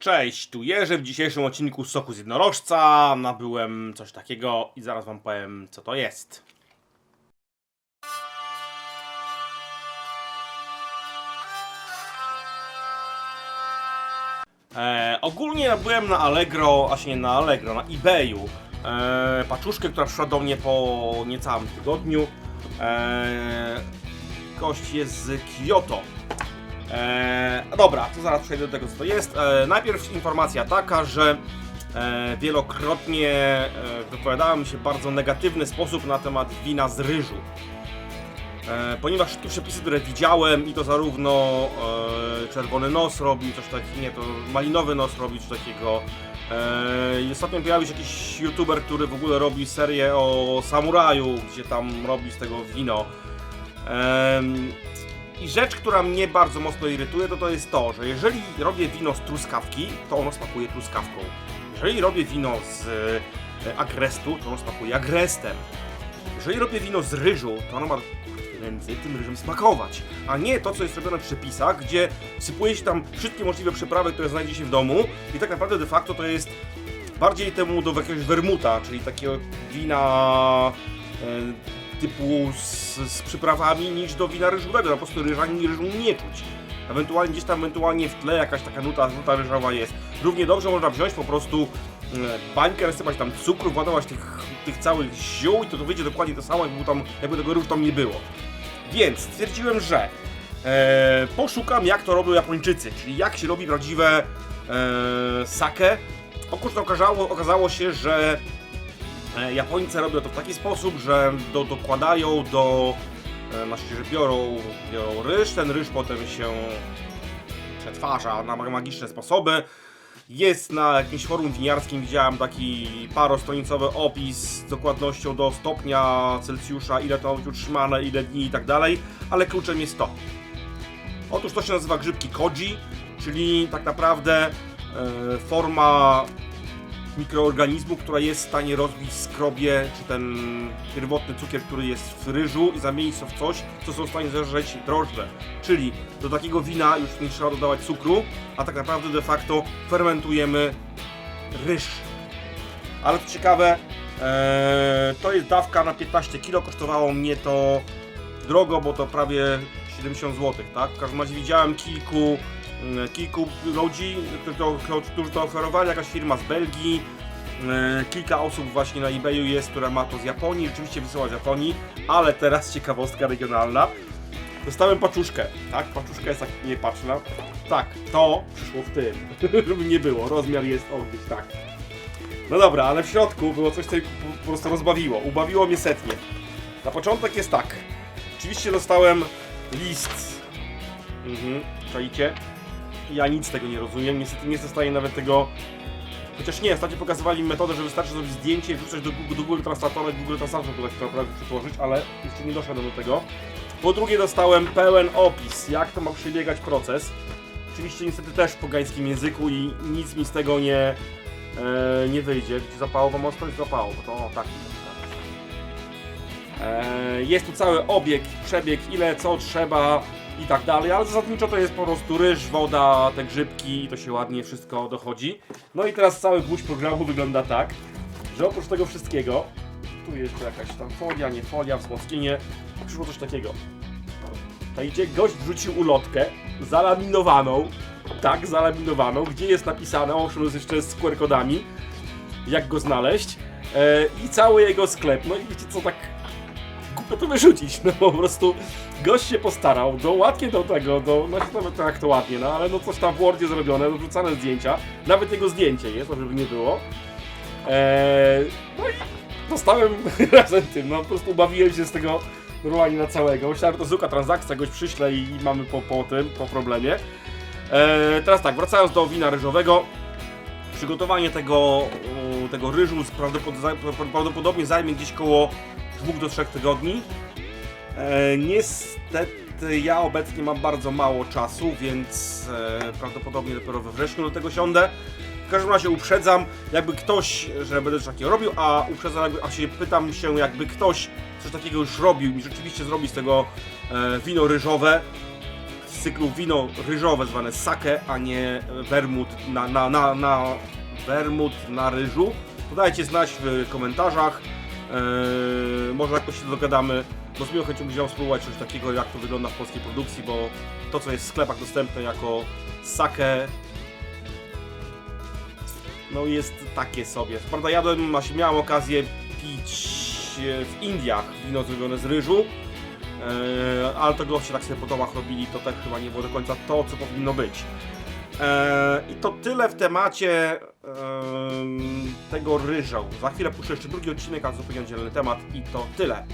Cześć, tu Jerzy. W dzisiejszym odcinku Soku z Jednorożca nabyłem coś takiego i zaraz wam powiem co to jest. E, ogólnie nabyłem na Allegro, a się nie na Allegro, na eBayu e, paczuszkę, która przyszła do mnie po niecałym tygodniu. E, gość jest z Kyoto. E, dobra, to zaraz przejdę do tego, co to jest. E, najpierw informacja taka, że e, wielokrotnie e, wypowiadałem się w bardzo negatywny sposób na temat wina z ryżu. E, ponieważ wszystkie przepisy, które widziałem, i to zarówno e, czerwony nos robi coś takiego, nie, to malinowy nos robi coś takiego. E, i ostatnio pojawił się jakiś youtuber, który w ogóle robi serię o samuraju, gdzie tam robi z tego wino. I rzecz, która mnie bardzo mocno irytuje, to to jest to, że jeżeli robię wino z truskawki, to ono smakuje truskawką. Jeżeli robię wino z e, agrestu, to ono smakuje agrestem. Jeżeli robię wino z ryżu, to ono ma prędzej tym ryżem smakować. A nie to, co jest robione w przepisach, gdzie sypuje się tam wszystkie możliwe przyprawy, które znajdzie się w domu i tak naprawdę de facto to jest bardziej temu do jakiegoś wermuta, czyli takiego wina e, typu z, z przyprawami niż do wina ryżowego. No, po prostu ryża ani ryżu nie czuć. Ewentualnie gdzieś tam ewentualnie w tle jakaś taka nuta, nuta ryżowa jest. Równie dobrze można wziąć po prostu e, bańkę, nasypać tam cukru, władować tych, tych całych ziół i to, to wyjdzie dokładnie to samo, jakby, tam, jakby tego ryżu tam nie było. Więc stwierdziłem, że e, poszukam jak to robią Japończycy, czyli jak się robi prawdziwe e, sake. Otóż okazało, okazało się, że Japońcy robią to w taki sposób, że do, dokładają do, e, znaczy, że biorą, biorą ryż, ten ryż potem się przetwarza na magiczne sposoby. Jest na jakimś forum winiarskim, widziałem taki parostronicowy opis z dokładnością do stopnia Celsjusza, ile to utrzymane, ile dni i tak dalej, ale kluczem jest to. Otóż to się nazywa grzybki koji, czyli tak naprawdę e, forma mikroorganizmu, która jest w stanie rozbić skrobie, czy ten pierwotny cukier, który jest w ryżu i zamienić to w coś, co są w stanie zeżreć drożdże. Czyli do takiego wina już nie trzeba dodawać cukru, a tak naprawdę de facto fermentujemy ryż. Ale co ciekawe, e, to jest dawka na 15 kg, kosztowało mnie to drogo, bo to prawie 70 zł, tak? W każdym razie widziałem kilku mm, kilku ludzi, którzy to, to oferowali, jakaś firma z Belgii, e, kilka osób właśnie na eBayu jest, która ma to z Japonii, rzeczywiście wysyła z Japonii, ale teraz ciekawostka regionalna. Dostałem paczuszkę, tak? Paczuszka jest tak niepatrzna. Tak, to przyszło w tym, żeby nie było, rozmiar jest o gdzieś tak. No dobra, ale w środku było coś, co po prostu rozbawiło, ubawiło mnie setnie. Na początek jest tak, oczywiście dostałem list, mhm, czaicie? Ja nic z tego nie rozumiem, niestety nie zostaje nawet tego... Chociaż nie, ostatnio pokazywali mi metodę, że wystarczy zrobić zdjęcie i wrzucać do, Google- do Google Translatora Google Translator to tak naprawdę przetworzyć, ale jeszcze nie doszedłem do tego. Po drugie dostałem pełen opis, jak to ma przebiegać proces. Oczywiście niestety też w pogańskim języku i nic mi z tego nie, e, nie wyjdzie. Zapało, mocno jest zapało, bo to o, tak. E, jest tu cały obieg, przebieg, ile, co trzeba i tak dalej, ale zasadniczo to jest po prostu ryż, woda, te grzybki i to się ładnie wszystko dochodzi. No i teraz cały gwóźdź programu wygląda tak, że oprócz tego wszystkiego, tu jeszcze jakaś tam folia, nie folia, wzmocnienie, przyszło coś takiego. Czajcie, gość wrzucił ulotkę zalaminowaną, tak, zalaminowaną, gdzie jest napisane, owszem, jest jeszcze z QR kodami, jak go znaleźć e, i cały jego sklep. No i wiecie co, tak głupio to wyrzucić, no po prostu gość się postarał, do ładnie do tego, do, no się nawet tak to ładnie, no ale no coś tam w Wordzie zrobione, wrzucane zdjęcia, nawet jego zdjęcie jest, żeby nie było. Eee, no i dostałem razem tym, no po prostu bawiłem się z tego normalnie na całego. Myślałem, że to zwykła transakcja, goś przyśle i mamy po, po tym, po problemie. Eee, teraz tak, wracając do wina ryżowego, przygotowanie tego, tego ryżu prawdopodobnie zajmie gdzieś koło 2 do 3 tygodni. E, niestety ja obecnie mam bardzo mało czasu, więc e, prawdopodobnie dopiero we wrześniu do tego siądę. W każdym razie uprzedzam, jakby ktoś, że będę coś takiego robił, a uprzedzam, jakby, a się pytam się, jakby ktoś coś takiego już robił i rzeczywiście zrobi z tego e, wino ryżowe, z cyklu wino ryżowe zwane sake, a nie wermut na, na, na, na wermut na ryżu. To dajcie znać w komentarzach. Eee, może jakoś się dogadamy. Bo z miłą chęcią chciał spróbować coś takiego, jak to wygląda w polskiej produkcji, bo to, co jest w sklepach dostępne jako sake, no jest takie sobie. Prawda, jadłem, właśnie miałem okazję pić e, w Indiach wino zrobione z ryżu, e, ale to goście tak sobie po domach robili, to też chyba nie było do końca to, co powinno być. E, I to tyle w temacie em, tego ryżu. Za chwilę puszczę jeszcze drugi odcinek, a zupełnie oddzielny temat i to tyle.